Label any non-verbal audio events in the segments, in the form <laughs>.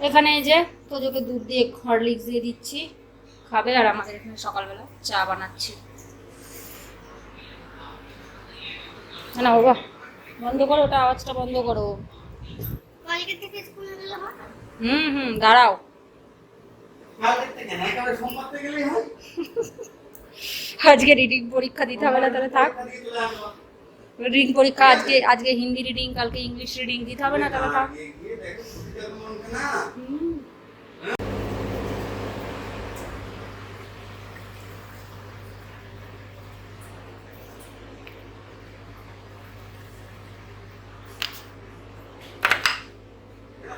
এখানে এই যে তোজোকে দুধ দিয়ে হরলিক্স দিয়ে দিচ্ছি। খাবে আর আমাদের এখানে সকালবেলা চা বানাচ্ছি। না বাবা বন্ধ করো ওটা আওয়াজটা বন্ধ করো। কালকে থেকে স্কুলে গেলে হুম হুম দাঁড়াও। হয়। আজকে রিডিং পরীক্ষা দিতে হবে না তাহলে থাক। রিডিং পরীক্ষা আজকে আজকে হিন্দি রিডিং কালকে ইংলিশ রিডিং দিতে হবে না তাহলে। হুম।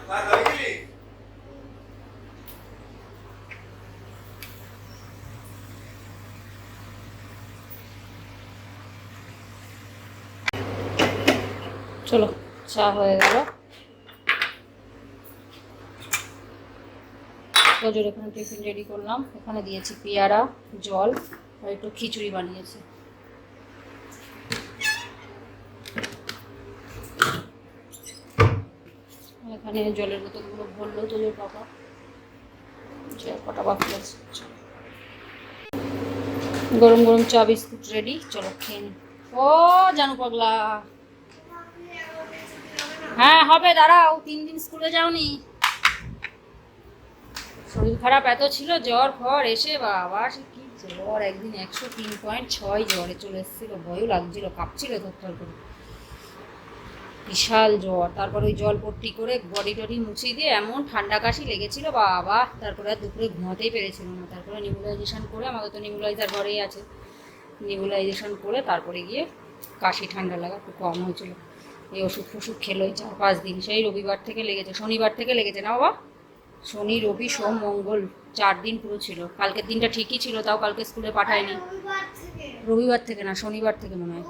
ক্লাস হয়ে গেলি? চলো, চা হয়ে গেল। রোজের এখানে টিফিন রেডি করলাম। এখানে দিয়েছি পেয়ারা, জল আর একটু খিচুড়ি বানিয়েছি। এখানে জলের বোতলগুলো ভরলো তোজোর বাবা কটা বাকি আছে গরম গরম চা বিস্কুট রেডি চলো খেয়ে ও, জানু পাগলা। হ্যাঁ হবে, দাঁড়াও, তিন দিন স্কুলে যাওনি। শরীর খারাপ এত ছিল, জ্বর, ফর, এসে বাবা, সে কি জ্বর, একদিন একশো তিন পয়েন্ট ছয় জ্বরে চলে এসেছিল, ভয়ও লাগছিল, কাঁপছিল থরথর করে। বিশাল জ্বর, তারপর ওই জল পট্টি করে বডি টডি মুছিয়ে দিয়ে এমন ঠান্ডা কাশি লেগেছিল, বাবা, তারপরে আর দুপুরে ঘুমাতেই পেরেছিল না। তারপরে নিবুলাইজেশন করে, আমাদের তো নিবুলাইজার ঘরেই আছে নিবুলাইজেশন করে তারপরে গিয়ে কাশি ঠান্ডা লাগা একটু কম হয়েছিল। এই ওষুধ ফষুধ খেলো এই চার পাঁচ দিন। সেই রবিবার থেকে লেগেছে শনিবার থেকে লেগেছে। না বাবা শনি রবি সোম মঙ্গল চার দিন পুরো ছিল। কালকের দিনটা ঠিকই ছিল তাও কালকে স্কুলে পাঠায়নি। রবিবার থেকে না শনিবার থেকে মনে হয়।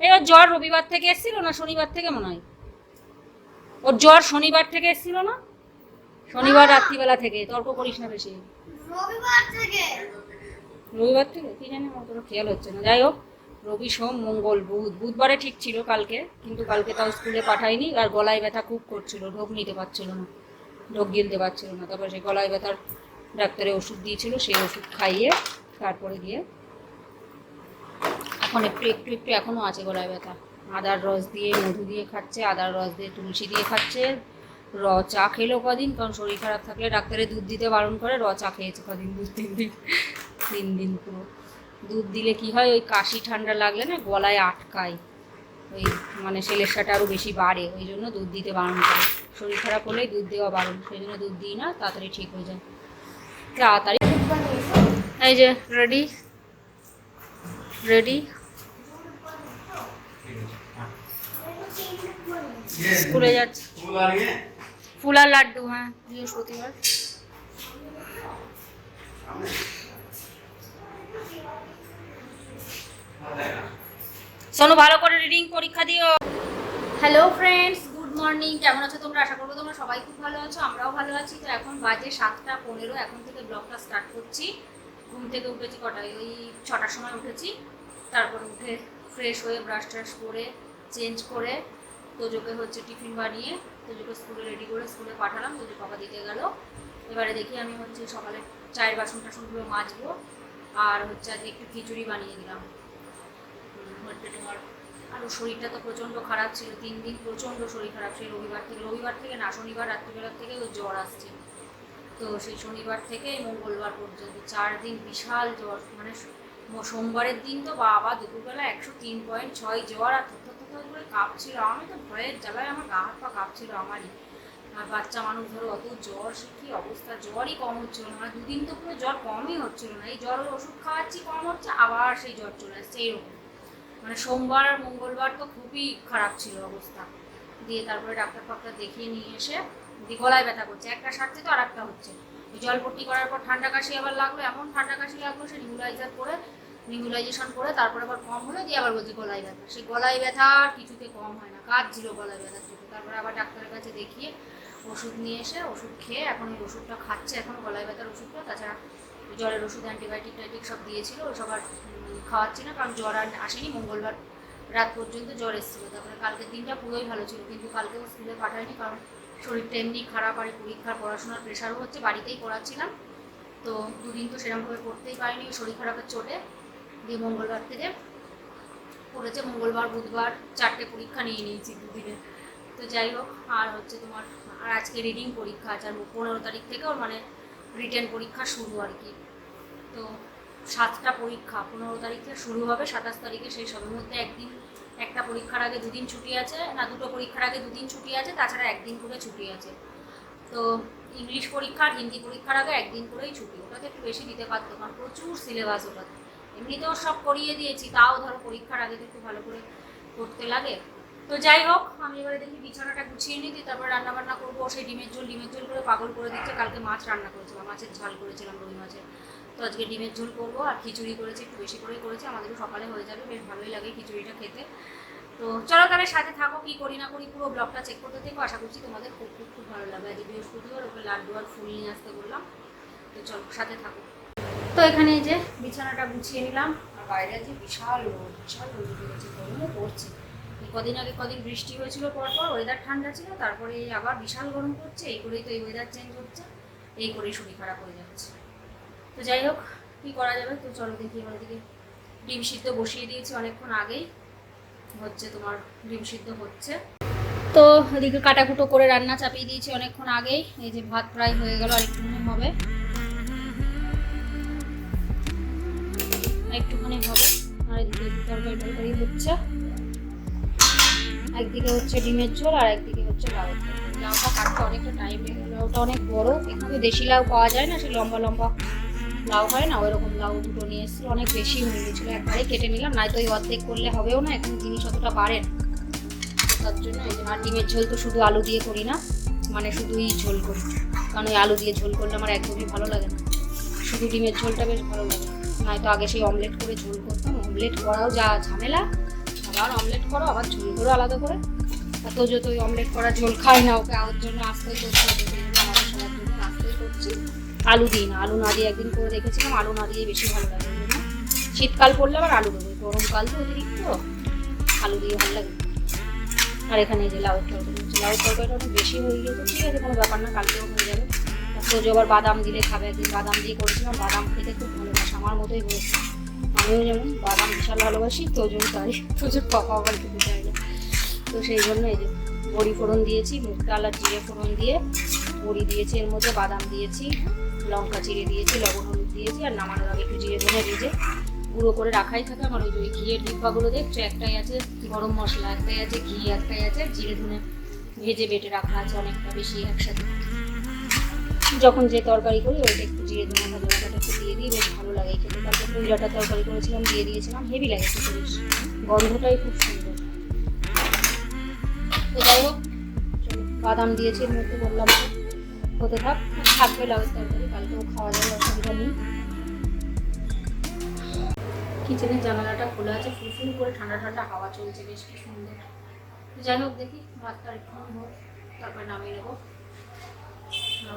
এবার জ্বর রবিবার থেকে এসেছিল না শনিবার থেকে মনে হয়? ওর জ্বর শনিবার থেকে এসেছিল না? শনিবার রাত্রিবেলা থেকে তর্ক করিস না বেশি। রবিবার থেকে। রবিবার থেকে? কি জানি আমার কোনো খেয়াল হচ্ছে না। যাই হোক রবি সোম, মঙ্গল বুধ। বুধবারে ঠিক ছিল কালকে, কিন্তু কালকে তাও স্কুলে পাঠায়নি আর গলায় ব্যথা খুব করছিল ঢোক নিতে পারছিল না। ঢোক গিলতে পারছিল না। তারপরে সেই গলায় ব্যথার ডাক্তারে ওষুধ দিয়েছিল, সেই ওষুধ খাইয়ে তারপরে গিয়ে এখন একটু একটু একটু এখনও আছে গলায় ব্যথা। আদার রস দিয়ে মধু দিয়ে খাচ্ছে, আদার রস দিয়ে তুলসী দিয়ে খাচ্ছে, র চা খেলো কদিন, কারণ শরীর খারাপ থাকলে ডাক্তারে দুধ দিতে বারণ করে, র চা খেয়েছে কদিন দু তিন দিন তিন দিন পুরো। দুধ দিলে কি হয়? ওই কাশি ঠান্ডা লাগলে না গলায় আটকায়। ওই মানে সেলেসাটা আরও বেশি বাড়ে, ওই জন্য দুধ দিতে বারণ করে। শরীর খারাপ হলেই দুধ দেওয়া বারণ, সেই জন্য দুধ দিই না, তাড়াতাড়ি ঠিক হয়ে যায়। তাড়াতাড়ি। এই যে রেডি রেডি স্কুলে যাচ্ছে। স্কুল আর? ফুল আর লাড্ডু হ্যাঁ বৃহস্পতিবার। শোনো ভালো করে রিডিং পরীক্ষা দিও। হ্যালো ফ্রেন্ডস গুড মর্নিং কেমন আছো তোমরা? আশা করব তোমরা সবাই খুব ভালো আছো, আমরাও ভালো আছি। তো এখন বাজে সাতটা পনেরো, এখন থেকে ব্লগটা স্টার্ট করছি। ঘুম থেকে উঠেছি কটায় ওই ছটার সময় উঠেছি। তারপর উঠে ফ্রেশ হয়ে ব্রাশ ট্রাশ করে চেঞ্জ করে, তোজোকে হচ্ছে টিফিন বানিয়ে, তোজোকে স্কুলে রেডি করে স্কুলে পাঠালাম, তোজো বাবা দিতে গেল। এবারে দেখি আমি হচ্ছে সকালে চায়ের বাসন টাসনগুলো মাজবো, আর হচ্ছে আজকে একটু খিচুড়ি বানিয়ে দিলাম। হচ্ছে তোমার আরও শরীরটা তো প্রচণ্ড খারাপ ছিল, তিন দিন প্রচণ্ড শরীর খারাপ সেই রবিবার থেকে। রবিবার থেকে না, শনিবার, রাত্রিবেলার থেকে ওই জ্বর আসছে। তো সেই শনিবার থেকে মঙ্গলবার পর্যন্ত চার দিন বিশাল জ্বর মানে সোমবারের দিন তো বাবা দুপুরবেলা একশো তিন পয়েন্ট ছয় জ্বর আর থর থর করে কাঁপছিল। আমি তো ভয়ের জ্বালায় আমার গা হাত পা কাঁপছিল আমারই। আর বাচ্চা মানুষ ধরো, অত জ্বর, সে কী অবস্থা? জ্বরই কম হচ্ছিল না। দুদিন তো পুরো জ্বর কমই হচ্ছিল না। এই জ্বরের ওষুধ খাওয়াচ্ছি, কম হচ্ছে, আবার সেই জ্বর চলে আসছে, এইরকম। মানে সোমবার মঙ্গলবার তো খুবই খারাপ ছিল অবস্থা। দিয়ে তারপরে ডাক্তার ফাক্তার দেখিয়ে নিয়ে এসে দিয়ে গলায় ব্যথা করছে। একটা সারছে তো আর একটা হচ্ছে জলপট্টি করার পর ঠান্ডা কাশি আবার লাগল, এমন ঠান্ডা কাশি লাগল সে নিউলাইজার করে নিউলাইজেশন করে তারপরে আবার কম হলো দিয়ে আবার বলছে গলায় ব্যথা। সেই গলায় ব্যথা কিছুতে কম হয় না কাজ ছিল গলায় ব্যথার চোখে তারপরে আবার ডাক্তারের কাছে দেখিয়ে ওষুধ নিয়ে এসে ওষুধ খেয়ে এখন ওই ওষুধটা খাচ্ছে, এখন গলায় ব্যথার ওষুধটা, তাছাড়া জ্বরের ওষুধ অ্যান্টিবায়োটিক টাইটিক সব দিয়েছিল উম, খাওয়াচ্ছি না কারণ জ্বর আর আসেনি মঙ্গলবার রাত পর্যন্ত জ্বর এসেছিল। তারপরে কালকের দিনটা পুরোই ভালো ছিল কিন্তু কালকেও স্কুলে পাঠায়নি কারণ শরীরটা এমনি খারাপ আর পরীক্ষার পড়াশোনার প্রেশারও হচ্ছে বাড়িতেই পড়াচ্ছিলাম। তো দুদিন তো সেরকমভাবে পড়তেই পারিনি শরীর খারাপের চোটে। দিয়ে মঙ্গলবার থেকে পড়েছে মঙ্গলবার বুধবার চারটে পরীক্ষা নিয়ে নিয়েছি দুদিনে। তো যাই হোক আর হচ্ছে তোমার আর আজকে রিডিং পরীক্ষা আছে আর পনেরো তারিখ থেকে ওর মানে রিটেন পরীক্ষা শুরু আর কি। তো সাতটা পরীক্ষা, পনেরো তারিখ শুরু হবে, সাতাশ তারিখে সেই সবের মধ্যে একদিন, একটা পরীক্ষার আগে দুদিন ছুটি আছে, না, দুটো পরীক্ষার আগে দুদিন ছুটি আছে, তাছাড়া একদিন করে ছুটি আছে। তো ইংলিশ পরীক্ষা আর হিন্দি পরীক্ষার আগে একদিন করেই ছুটি ওটাতে একটু বেশি দিতে পারতো, কারণ প্রচুর সিলেবাস ওটাতে। এমনিতেও সব করিয়ে দিয়েছি, তাও ধরো পরীক্ষার আগে একটু ভালো করে করতে লাগে তো যাই হোক, আমি এবারে দেখি বিছানাটা গুছিয়ে নিই, দিয়ে তারপর রান্না বান্না করব। সেই ডিমের ঝোল ডিমের ঝোল করে পাগল করে দিচ্ছে। কালকে মাছ রান্না করেছিলাম, মাছের ঝাল করেছিলাম রুই মাছের। তো আজকে ডিমের ঝোল করব, আর খিচুড়ি করেছি, একটু বেশি করেই করেছি। আমাদেরও সকালে হয়ে যাবে, বেশ ভালোই লাগে খিচুড়িটা খেতে। তো চলো তাহলে সাথে থাকো, কি করি না করি, পুরো ব্লগটা চেক করতে থেকো। আশা করছি তোমাদের খুব খুব খুব ভালো লাগবে। আজকে বৃহস্পতিবার, ওকে লাড্ডু আর ফুল নিয়ে আসতে বললাম। তো চলো, সাথে থাকো। তো এখানে যে বিছানাটা গুছিয়ে নিলাম। আর বাইরে যে বিশাল বিশাল রোদ গরমও পড়ছে। কদিন আগে, কদিন বৃষ্টি হয়েছিল, পরপর ওয়েদার ঠান্ডা ছিল, তারপরে আবার বিশাল গরম পড়ছে, এই করেই তো এই ওয়েদার চেঞ্জ হচ্ছে, এই করেই শরীর খারাপ হয়ে যাচ্ছে। তো যাই হোক, কী করা যাবে? তো চলো দেখি, এবার দিকে ডিম সিদ্ধ বসিয়ে দিয়েছি অনেকক্ষণ আগেই, হচ্ছে তোমার ডিম সিদ্ধ হচ্ছে। তো এদিকে কাটাকুটো করে রান্না চাপিয়ে দিয়েছি অনেকক্ষণ আগেই, এই যে ভাত প্রায় হয়ে গেল আর হবে। একটুখানি হবে, আর এদিকে তরকারি টরকারি হচ্ছে। একদিকে হচ্ছে ডিমের ঝোল আর একদিকে হচ্ছে লাউ লাউটা কাটতে অনেকটা টাইম লাউটা অনেক বড় এখানে দেশি লাউ পাওয়া যায় না, সে লম্বা লম্বা লাউ হয় না ওই রকম লাউ দুটো নিয়ে এসেছিল, অনেক বেশি হয়ে গেছিল। একবারে কেটে নিলাম, নয়তো ওই অর্ধেক করলে হবেও না, এখন জিনিস অতটা বাড়ে না। তার জন্য আর ডিমের ঝোল তো শুধু আলু দিয়ে করি না মানে শুধুই ঝোল করি। কারণ ওই আলু দিয়ে ঝোল করলে আমার একদমই ভালো লাগে না। শুধু ডিমের ঝোলটা বেশ ভালো লাগে। নয়তো আগে সেই অমলেট করে ঝোল করতাম অমলেট করাও যা ঝামেলা আবার অমলেট করো, আবার ঝোল করো আলাদা করে। এত যত ওই অমলেট করা ঝোল খাই না ওকে, ওর জন্য আস্তেই হবে আমাদের করছি। আলু দিই না, আলু না দিয়ে একদিন করে দেখেছিলাম আলু না দিয়ে বেশি ভালো লাগে শীতকাল পড়লে আবার আলু দেবো, গরমকাল তো অতিরিক্ত। আলু দিয়ে ভালো লাগে। আর এখানে যে লাউ তরকারি লাউ তরকারিটা অনেক বেশি হয়ে গিয়েছে ঠিক আছে, কোনো ব্যাপার না, কালকেও হয়ে যাবে। আর তোজো আবার বাদাম দিলে খাবে, একদিন বাদাম দিয়ে করেছিলাম, বাদাম খেতে খুব ভালোবাসে, আমার মতোই হয়েছে। আমিও যেমন বাদাম বিশাল ভালোবাসি তোজো তাই। তোজোর পাপা আবার খেতে চায় না। তো সেই জন্য এই যে বড়ি ফোড়ন দিয়েছি, মুগ ডাল আর জিরে ফোড়ন দিয়ে। বড়ি দিয়েছি এর মধ্যে, বাদাম দিয়েছি, লঙ্কা চিড়ে দিয়েছি, লবণ হলুদ দিয়েছি, আর নামানোর আগে একটু জিরে ধনে ভেজে গুঁড়ো করে রাখাই থাকে। আমার ওই ঘিয়ের ডিব্বাগুলো দেখছ? একটাই আছে গরম মশলা, একটাই আছে ঘি, একটাই আছে। জিরে ধনে ভেজে বেটে রাখা আছে অনেকটা বেশি একসাথে। যখন যে তরকারি করি, ওইটা একটু জিরে ধনে ভাজা ভাজাটা একটু দিয়ে দিই, বেশ ভালো লাগে খেতে। তারপর পুজোটা তরকারি করেছিলাম, দিয়ে দিয়েছিলাম, হেভি লাগে খেতে বেশ। গন্ধটাই খুব সুন্দর। তো যাই হোক বাদাম দিয়েছি, এর মধ্যে বললাম হতে থাক, থাকবে লাউ তরকারি, কালকেও খাওয়া যাবে, অসুবিধা নেই। কিচেনের জানালাটা খোলা আছে ফুলফুল করে ঠান্ডা ঠান্ডা হাওয়া চলছে, বেশ কি সুন্দর। যাই হোক, দেখি ভাতটা একটু হোক, তারপরে নামিয়ে নেব।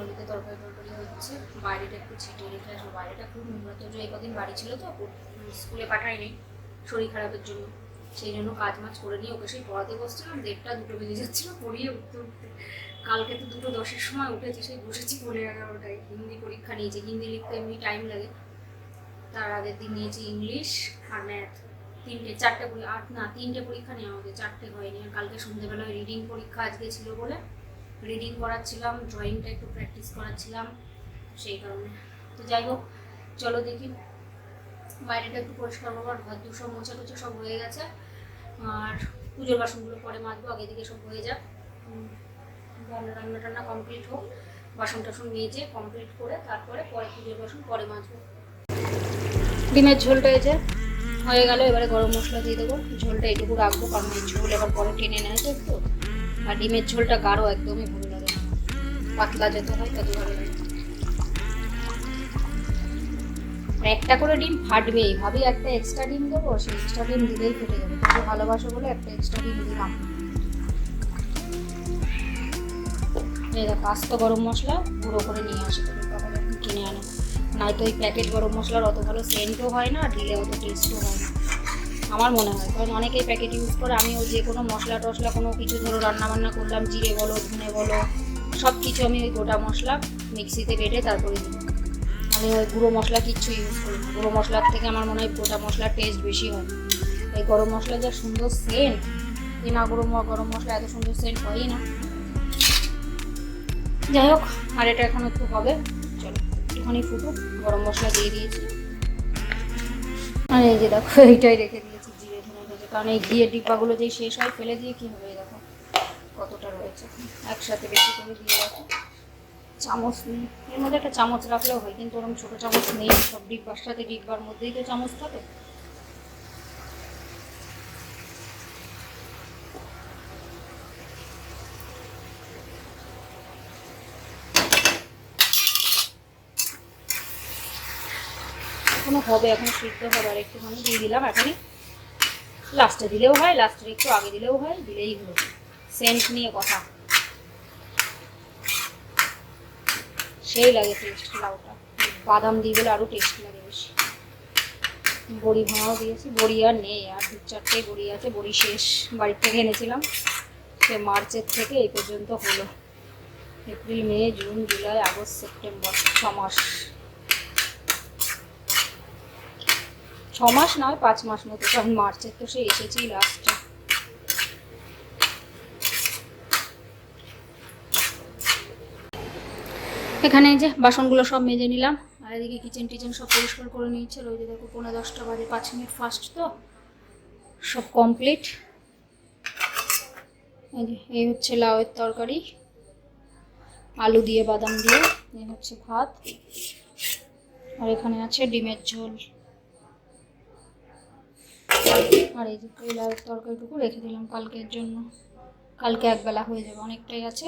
ওদিকে তরকারি টরকারি হচ্ছে, বাইরেটা একটু ছিটিয়ে রেখে আসব। বাইরেটা খুব নোংরা তো এই কদিন বাড়ি ছিল তো স্কুলে পাঠাইনি শরীর খারাপের জন্য। সেই জন্য কাজ মাজ করে নিয়ে ওকে সেই পড়াতে বসছিলাম, দেড়টা দুটো বেজে যাচ্ছিল, পড়িয়ে উঠতে উঠতে। কালকে তো দুটো দশের সময় উঠেছি, সেই বসেছি পনেরো এগারোটায়। হিন্দি পরীক্ষা নিয়েছি, হিন্দি লিখতে এমনি টাইম লাগে। তার আগের দিন নিয়েছি ইংলিশ আর ম্যাথ তিনটে, চারটে আট না, তিনটে পরীক্ষা নিয়ে আমাদের চারটে হয়নি। আর কালকে সন্ধ্যেবেলায় রিডিং পরীক্ষা আজকে ছিল বলে রিডিং করাচ্ছিলাম ড্রয়িংটা একটু প্র্যাকটিস করাচ্ছিলাম, সেই কারণে। তো যাই হোক, চলো দেখি। বাইরেটা একটু পরিষ্কার করব, আর ঘর সব মোছা টোছা সব হয়ে গেছে। আর পুজোর বাসনগুলো পরে মাজবো, আগে দিকে সব হয়ে যাক। রান্না রান্না টান্না কমপ্লিট হোক। বাসন টাসন মেজে কমপ্লিট করে তারপরে পরে পুজোর বাসন পরে মাজবো। ডিমের ঝোলটা যে হয়ে গেল, এবারে গরম মশলা দিয়ে দেবো। ঝোলটা এটুকু রাখব, কারণ এই ঝোল এবার পরে টেনে নেয় তো। আর ডিমের ঝোলটা গাঢ় একদমই ভালো লাগে পাতলা যত হয় তত ভালো লাগে। আর একটা করে ডিম ফাটবেই ভাবি একটা এক্সট্রা ডিম দেবো, সেই এক্সট্রা ডিম দিলেই ফেটে যাবে। তোকে ভালোবাসো বলে একটা এক্সট্রা ডিম দিলাম। আস্ত গরম মশলা গুঁড়ো করে নিয়ে আসে কিনে আনে। নয়তো ওই প্যাকেট গরম মশলার অত ভালো সেন্টও হয় না দিলে অত টেস্টও হয় না। আমার মনে হয়। কারণ অনেকেই প্যাকেট ইউজ করে, আমিও যে কোনো মশলা টশলা কোনো কিছু ধরো রান্না বান্না করলাম, জিরে বলো, ধনে বলো সব কিছু আমি ওই গোটা মশলা মিক্সিতে বেটে তারপরে দিই। আমি ওই গুঁড়ো মশলা কিচ্ছু ইউজ করি গুঁড়ো মশলার থেকে আমার মনে হয় গোটা মশলার টেস্ট বেশি হয়। এই গরম মশলা যা সুন্দর সেন্ট কেনা গুঁড়ো ম- গরম মশলা এত সুন্দর সেন্ট হয়ই না। যাই হোক, আর এটা এখন একটু হবে। চলো একটুখানি ফুটুক, গরম মশলা দিয়ে দিয়েছি। আর এই যে দেখো, এইটাই রেখে দিয়েছি কারণ এই ঘিয়ের ডিব্বাগুলো যেই শেষ হয়, ফেলে দিয়ে কী হবে? দেখো কতটা রয়েছে। একসাথে বেশি করে দিয়ে রাখো। চামচ এর মধ্যে একটা চামচ রাখলেও হয়, কিন্তু ওরকম ছোটো চামচ নেই। সব ডিব্বার সাথে ডিব্বার মধ্যেই তো চামচ থাকে। এখনও হবে, এখন সিদ্ধ হবে। আর একটুখানি দিয়ে দিলাম। এখনই লাস্টে দিলেও হয় লাস্টের একটু আগে দিলেও হয়, দিলেই হলো। সেন্ট নিয়ে কথা। সেই লাগে টেস্ট লাউটা। বাদাম দিয়ে গেলে আরও টেস্ট লাগে বেশি। বড়ি ভাঙাও দিয়েছি, বড়ি আর নেই। আর দু চারটে বড়ি আছে, বড়ি শেষ। বাড়ির থেকে এনেছিলাম। সে মার্চের থেকে এই পর্যন্ত হলো। April, May, June, July, August, September ছ মাস ছ মাস নয় পাঁচ মাস মতো, কারণ মার্চের তো সে এসেছেই লাস্টে এখানে যে বাসনগুলো সব মেজে নিলাম, আর এদিকে কিচেন টিচেন সব পরিষ্কার করে নিয়েছে। ওই যে দেখো পনেরো দশটা বাজে, পাঁচ মিনিট ফার্স্ট তো। সব কমপ্লিট এই হচ্ছে লাউয়ের তরকারি। আলু দিয়ে, বাদাম দিয়ে, এই হচ্ছে ভাত। আর এখানে আছে ডিমের ঝোল। আর এই যে এই তরকারিটুকু রেখে দিলাম কালকের জন্য। কালকে একবেলা হয়ে যাবে, অনেকটাই আছে।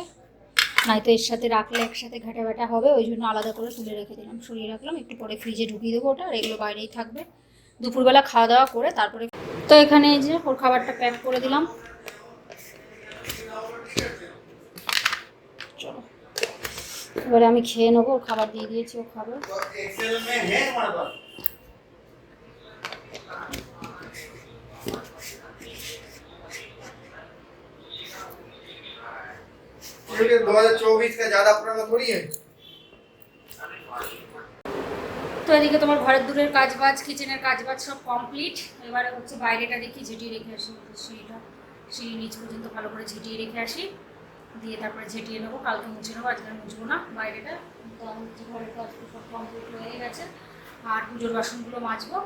নয়তো এর সাথে রাখলে একসাথে ঘাটা ব্যাটা হবে, ওই জন্য আলাদা করে তুলে রেখে দিলাম, সরিয়ে রাখলাম, একটু পরে ফ্রিজে ঢুকিয়ে দেবো ওটা, আর এগুলো বাইরেই থাকবে। দুপুরবেলা খাওয়া দাওয়া করে তারপরে তো এখানে এই যে ওর খাবারটা প্যাক করে দিলাম। চলো, এবারে আমি খেয়ে নেব, ওর খাবার দিয়ে দিয়েছি, ও খাবে। क्योंकि 2024 का ज्यादा पुराना थोड़ी है তো এদিকে তোমার ঘরের দূরের কাজ বাজ কিচেনের কাজ বাজ সব কমপ্লিট এবারে হচ্ছে বাইরেটা দেখি ঝেঁটিয়ে রেখে আসি সিঁড়িটা সিঁড়ি নিচ পর্যন্ত ভালো করে ঝেঁটিয়ে রেখে আসি দিয়ে তারপরে ঝেঁটিয়ে নেবো কালকে মুছে নেবো আজকে আর মুছবো না বাইরেটা তো হচ্ছে ঘরের কাজ তো সব কমপ্লিট হয়ে গেছে আর পুজোর বাসনগুলো মাজবো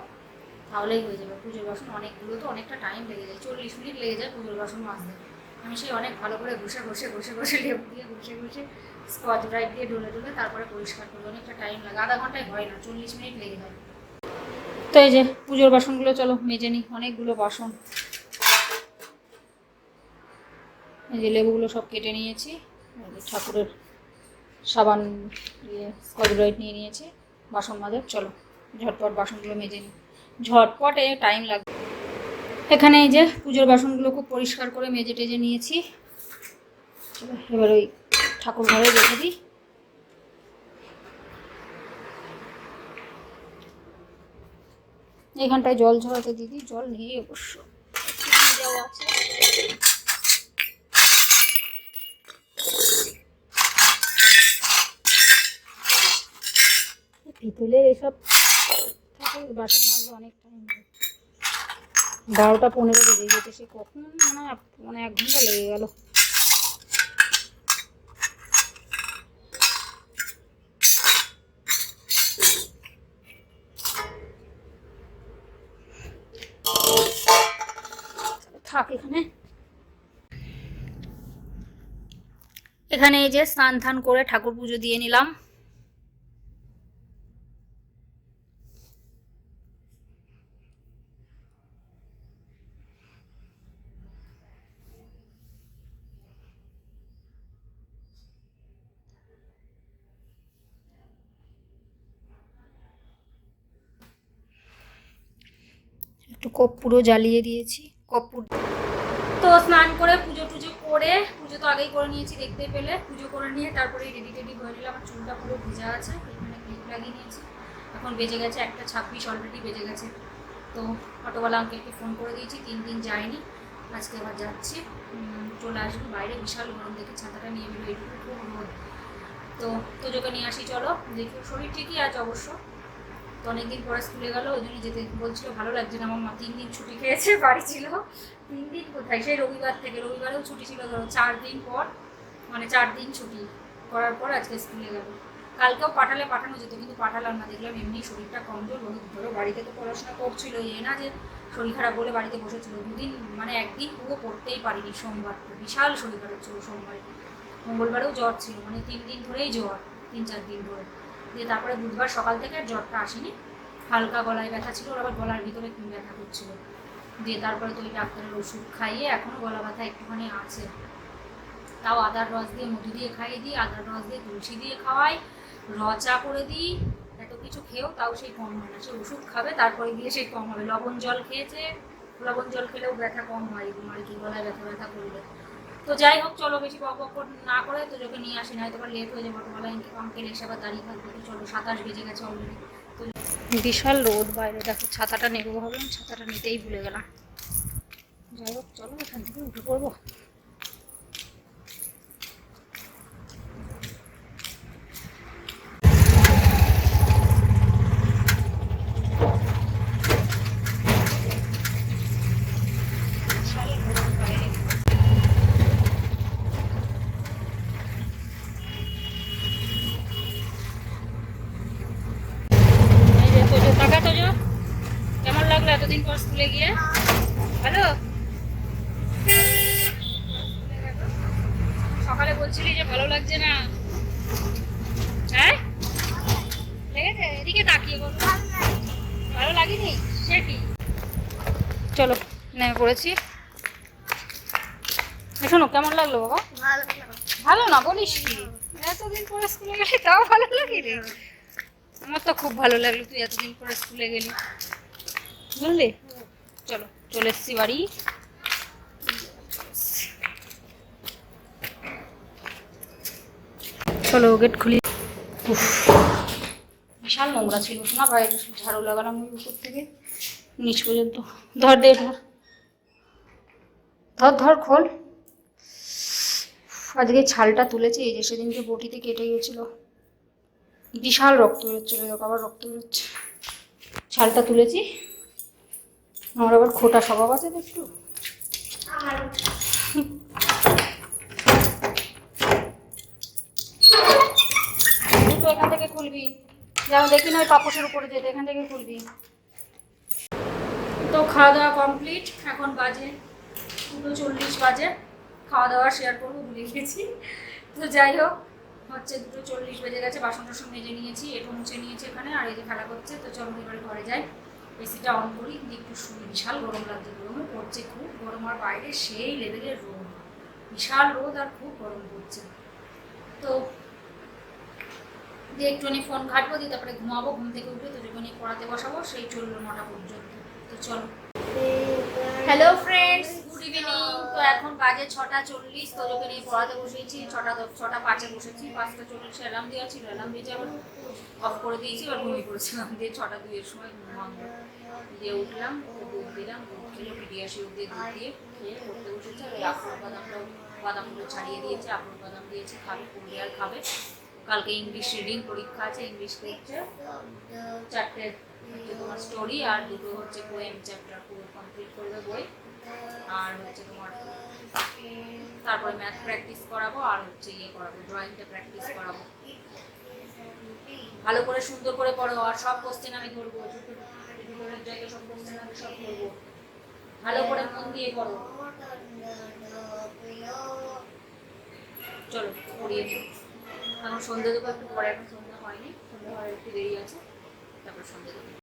তাহলেই হয়ে যাবে পুজোর বাসন অনেকগুলো তো অনেকটা টাইম লেগে যায় চল্লিশ মিনিট লেগে যায় পুজোর বাসন মাজতে আমি সেই অনেক ভালো করে ঘষে ঘষে ঘষে ঘষে লেবু দিয়ে ঘষে ঘষে স্কচ ব্রাইট দিয়ে ডলে ডলে তারপরে পরিষ্কার করব। অনেকটা টাইম লাগে, আধা ঘন্টায় হয় না, চল্লিশ মিনিট লেগে যায়। তো এই যে পুজোর বাসনগুলো, চলো মেজে নিই, অনেকগুলো বাসন। এই যে লেবুগুলো সব কেটে নিয়েছি ঠাকুরের সাবান দিয়ে স্কচ ব্রাইট নিয়ে নিয়েছি, বাসন মাজার চলো ঝটপট বাসনগুলো মেজে নিই। ঝটপটে টাইম লাগবে। এখানে এই যে পুজোর বাসনগুলো খুব পরিষ্কার করে মেজে টেজে নিয়েছি। এবার ওই ঠাকুর ঘরে রেখে দিই। এখানটায় জল ঝরাতে দিদি, জল নেই অবশ্য। আছে পিতলের এসব বাসন মাজতে অনেক টাইম বারোটা পনেরো বেজে গেছে, সে কখন মানে মানে এক ঘণ্টা লেগে গেল। থাক এখানে। এখানে এই যে স্নান ধান করে ঠাকুর পুজো দিয়ে নিলাম। একটু কর্পূরও জ্বালিয়ে দিয়েছি, কর্পূর তো স্নান করে পুজো টুজো করে, পুজো তো আগেই করে নিয়েছি দেখতে পেলে। পুজো করে নিয়ে তারপরে রেডি টেডি হয়ে নিলাম আমার চুলটা পুরো ভিজা আছে, এখানে ক্লিপ লাগিয়ে নিয়েছি। এখন বেজে গেছে একটা ছাব্বিশ অলরেডি বেজে গেছে। তো অটোওয়ালা আঙ্কেলকে ফোন করে দিয়েছি, তিন দিন যায়নি, আজকে আবার যাচ্ছি। চলে আসব বাইরে, বিশাল গরম দেখে ছাতাটা নিয়ে বেরো এইটুকু খুব রোদ। তো তোজোকে নিয়ে আসি, চলো, দেখি, শরীর ঠিকই আছে অবশ্য। তো অনেকদিন পরে স্কুলে গেল, ওই জন্য যেতে বলছিল, ভালো লাগছে না আমার মা তিন দিন ছুটি খেয়েছে <laughs> বাড়ি ছিল। তিন দিন কোথায়? সেই রবিবার থেকে, রবিবারেও ছুটি ছিল, ধরো চার দিন পর মানে চার দিন ছুটি করার পর আজকে স্কুলে গেল। কালকেও পাঠালে পাঠানো যেত, কিন্তু পাঠালাম না, দেখলাম এমনি শরীরটা কমজোর রোহিত ধরো বাড়িতে তো পড়াশোনা করছিল, এ না যে শরীর খারাপ বলে বাড়িতে বসেছিল। দুদিন মানে একদিন পুরো পড়তেই পারিনি সোমবার, বিশাল শরীর খারাপ ছিল সোমবারে। মঙ্গলবারেও জ্বর ছিল মানে তিন দিন ধরেই জ্বর, তিন চার দিন ধরে। দিয়ে তারপরে বুধবার সকাল থেকে আর জ্বরটা আসেনি। হালকা গলায় ব্যথা ছিল, ওর আবার গলার ভিতরে ব্যথা করছিল। দিয়ে তারপরে তো ওই ডাক্তারের ওষুধ খাইয়ে এখনও গলা ব্যথা একটুখানি আছে। তাও আদার রস দিয়ে মধু দিয়ে খাইয়ে দিই, আদার রস দিয়ে, তুলসী দিয়ে খাওয়াই, র চা করে দিই, এত কিছু খেয়েও তাও সেই কম হয় না। সে ওষুধ খাবে, তারপরে গিয়ে সেই কম হবে। লবণ জল খেয়েছে, লবণ জল খেলেও ব্যথা কম হয় আর কি, গলায় ব্যথা ব্যথা করলে। তো যাই হোক, চলো বেশি বক না করে তো তোকে নিয়ে আসি না হয়তো লেট হয়ে যাব। অটোওয়ালা পাম্পের এসে আবার দাঁড়িয়ে থাকবে চলো, সাতাশ বেজে গেছে অলরেডি তো বিশাল রোদ বাইরে, দেখো ছাতাটা নেব ভাবলাম, ছাতাটা নিতেই ভুলে গেলাম। যাই হোক, চলো এখান থেকে উঠে পড়ব এই যে তোজো কাকা তোজো কেমন লাগল এতদিন পর স্কুলে গিয়ে ভালো সকালে বলছিলি যে ভালো লাগছে না হ্যাঁ লেগেছে এদিকে তাকিয়ে বলো ভালো লাগেনি সে কি চলো নেমে পড়েছি এ শোনো কেমন লাগল বাবা? ভালো। না বলিস কি? এতদিন পরে স্কুলে গেলি তাও ভালো লাগে রে আমার তো খুব ভালো লাগল তুই এতদিন পরে স্কুলে গেলি। বুঝলি? চলো চলে এসছি বাড়ি। চলো গেট খুলি। বিশাল নোংরা ছিল না বাইরে ঝাড়ু লাগালাম ওই উপর থেকে। নিচ পর্যন্ত। ধর দে ধর। ধর ধর খোল। আজকে ছালটা তুলেছে, এই যে সেদিনকে বটিতে কেটে গেছিল বিশাল রক্ত বেরোচ্ছিল দেখো আবার রক্ত বেরোচ্ছে। ছালটা তুলেছি। আমার আবার খোটা স্বভাব আছে তো একটু। দুটো এখান থেকে খুলবি। যেমন দেখি না ওই পাপোশের উপরে যেতে, এখান থেকে খুলবি। তো খাওয়া দাওয়া কমপ্লিট, এখন বাজে দুটো চল্লিশ বাজে। খাওয়া দাওয়া শেয়ার করব ভুলে গেছি। তো যাই হোক, হচ্ছে দুটো চল্লিশ বেজে গেছে, বাসন টাসন মেজে নিয়েছি এটু মুছে নিয়েছি এখানে, আর এই যে খেলা করছে, তো চলো এবারে ঘরে যাই। এসিটা অন করি একটু শুনি, বিশাল গরম লাগছে গরমও পড়ছে খুব, গরম আর বাইরে সেই লেভেলের রোদ। বিশাল রোদ আর খুব গরম পড়ছে। তো দিয়ে একটুখানি ফোন ঘাটবো, দিয়ে তারপরে ঘুমাবো, ঘুম থেকে উঠে তো যখন পড়াতে বসাবো, সেই চলল নটা পর্যন্ত। তো চলো। হ্যালো ফ্রেন্ডস গুড ইভিনিং তো এখন বাজে ছটা চল্লিশ, তো তোকে নিয়ে পড়াতে বসিয়েছি ছটা ছটা পাঁচে বসেছি। পাঁচটা চল্লিশে অ্যালার্ম দেওয়া ছিল। অ্যালার্ম দিয়েছি আবার অফ করে দিয়েছি, এবার ঘুমিয়ে পড়েছিলাম। <laughs> দিয়ে ছটা দুইয়ের সময় ঘুমাবো দিয়ে উঠলাম দুধ দিলাম। দুধ খেলো পিডিয়াশিও দিয়ে দুধ দিয়ে খেয়ে পড়তে বসেছে। আর আখরোট বাদামটাও, বাদামগুলো ছাড়িয়ে দিয়েছে, আখরোট বাদাম দিয়েছে, খাবে পড়লে আর খাবে। কালকে ইংলিশ রিডিং পরীক্ষা আছে ইংলিশ করছে চারটে তোমার স্টোরি আর দুটো হচ্ছে পোয়েম চ্যাপ্টার পুরো কমপ্লিট করবে বই। আর হচ্ছে তোমার, তারপরে ম্যাথ প্র্যাকটিস করাবো আর হচ্ছে ইয়ে করাবো ড্রয়িংটা প্র্যাকটিস করাবো। ভালো করে সুন্দর করে পড়ো আর সব কোশ্চেন আমি ভিতরের জায়গায় সব কোশ্চেন আমি সব করব ভালো করে মন দিয়ে পড়ো। চলো, পড়িয়ে নিই। এখন সন্ধ্যে দেবো একটু পরে, এখন সন্ধ্যা হয়নি, সন্ধ্যা হয় একটু দেরি আছে, তারপর সন্ধ্যে দেবো